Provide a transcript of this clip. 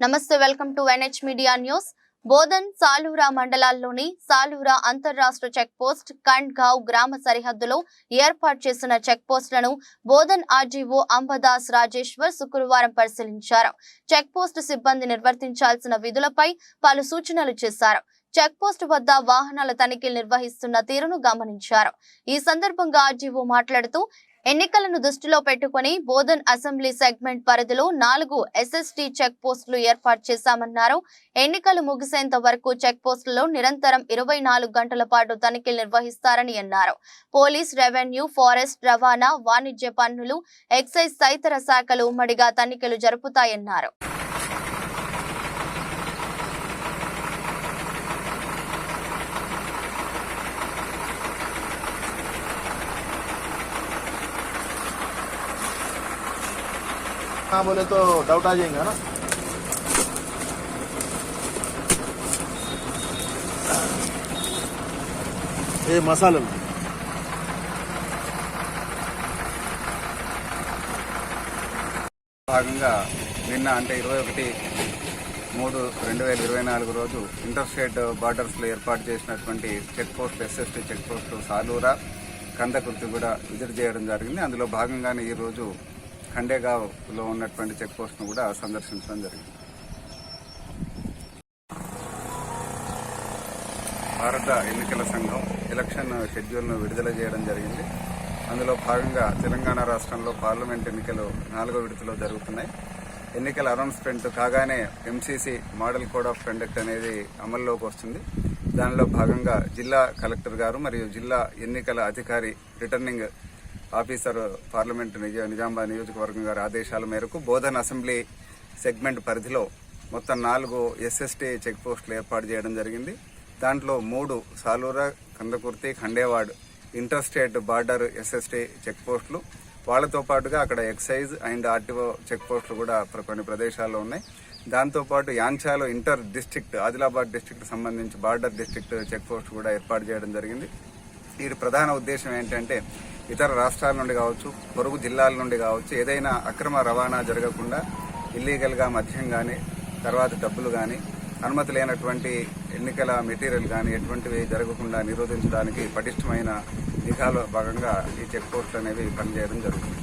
నమస్తే welcome to NH media news. Bodhan Salura మండలాల్లోని సాలూరా అంతర్రాష్ట్ర చెక్ పోస్ట్ కండ్గావ్ గ్రామ సరిహద్దులో ఏర్పాటు చేసిన చెక్ పోస్టులను బోధన్ ఆర్జీఓ అంబదాస్ రాజేశ్వర్ శుక్రవారం పరిశీలించారు. చెక్ పోస్ట్ సిబ్బంది నిర్వర్తించాల్సిన విధులపై పలు సూచనలు చేశారు. చెక్ పోస్ట్ వద్ద వాహనాల తనిఖీలు నిర్వహిస్తున్న తీరును గమనించారు. ఈ సందర్భంగా ఆర్జీఓ మాట్లాడుతూ ఎన్నికలను దృష్టిలో పెట్టుకుని బోధన్ అసెంబ్లీ సెగ్మెంట్ పరిధిలో నాలుగు ఎస్ఎస్టీ చెక్ పోస్టులు ఏర్పాటు చేశామన్నారు. ఎన్నికలు ముగిసేంత వరకు చెక్ పోస్టులలో నిరంతరం ఇరవై నాలుగు గంటల పాటు తనిఖీలు నిర్వహిస్తారని అన్నారు. పోలీస్ రెవెన్యూ ఫారెస్ట్ రవాణా వాణిజ్య పన్నులు ఎక్సైజ్ తదితర శాఖలు ఉమ్మడిగా తనిఖీలు జరుపుతాయన్నారు. हाँ बोले तो डाउट आ जाएगा ना ये मसाला భాగంగా నిన్న అంటే ఇరవై ఒకటి మూడు రెండు వేల ఇరవై నాలుగు రోజు ఇంటర్ స్టేట్ బార్డర్స్లో ఏర్పాటు చేసినటువంటి check post SST check post Saloora Kandakurthi కూడా విజిట్ చేయడం జరిగింది అందులో భాగంగానే ఈరోజు ఖండేగావ్లో ఉన్నటువంటి చెక్ పోస్ట్ను కూడా సందర్శించడం జరిగింది. భారత ఎన్నికల సంఘం ఎలక్షన్ షెడ్యూల్ను విడుదల చేయడం జరిగింది. అందులో భాగంగా తెలంగాణ రాష్ట్రంలో పార్లమెంట్ ఎన్నికలు నాలుగో విడతలో జరుగుతున్నాయి. ఎన్నికల అనౌన్స్మెంట్ కాగానే MCC model code of conduct అనేది అమల్లోకి వస్తుంది. దానిలో భాగంగా జిల్లా కలెక్టర్ గారు మరియు జిల్లా ఎన్నికల అధికారి రిటర్నింగ్ ఆఫీసర్ పార్లమెంట్ నిజ నిజామాబాద్ నియోజకవర్గం గారి ఆదేశాల మేరకు బోధన్ అసెంబ్లీ సెగ్మెంట్ పరిధిలో మొత్తం నాలుగు ఎస్ఎస్టీ చెక్ పోస్టులు ఏర్పాటు చేయడం జరిగింది. దాంట్లో మూడు Salura Kandakurthi Khandewad inter state border SST check పోస్టులు. వాళ్ళతో పాటుగా అక్కడ ఎక్సైజ్ అండ్ ఆర్టీఓ చెక్ పోస్టులు కూడా కొన్ని ప్రదేశాల్లో ఉన్నాయి. దాంతోపాటు యాంచాలో ఇంటర్ డిస్ట్రిక్ట్ ఆదిలాబాద్ డిస్టిక్ట్ సంబంధించి బార్డర్ డిస్ట్రిక్ట్ చెక్ పోస్ట్ కూడా ఏర్పాటు చేయడం జరిగింది. వీటి ప్రధాన ఉద్దేశం ఏంటంటే ఇతర రాష్ట్రాల నుండి కావచ్చు పొరుగు జిల్లాల నుండి కావచ్చు ఏదైనా అక్రమ రవాణా జరగకుండా ఇల్లీగల్గా మద్యం కానీ తర్వాత డబ్బులు కానీ అనుమతి లేనటువంటి ఎన్నికల మెటీరియల్ కానీ ఎటువంటివి జరగకుండా నిరోధించడానికి పటిష్టమైన నిఘాలో భాగంగా ఈ చెక్ పోస్టులు అనేవి పనిచేయడం జరుగుతుంది.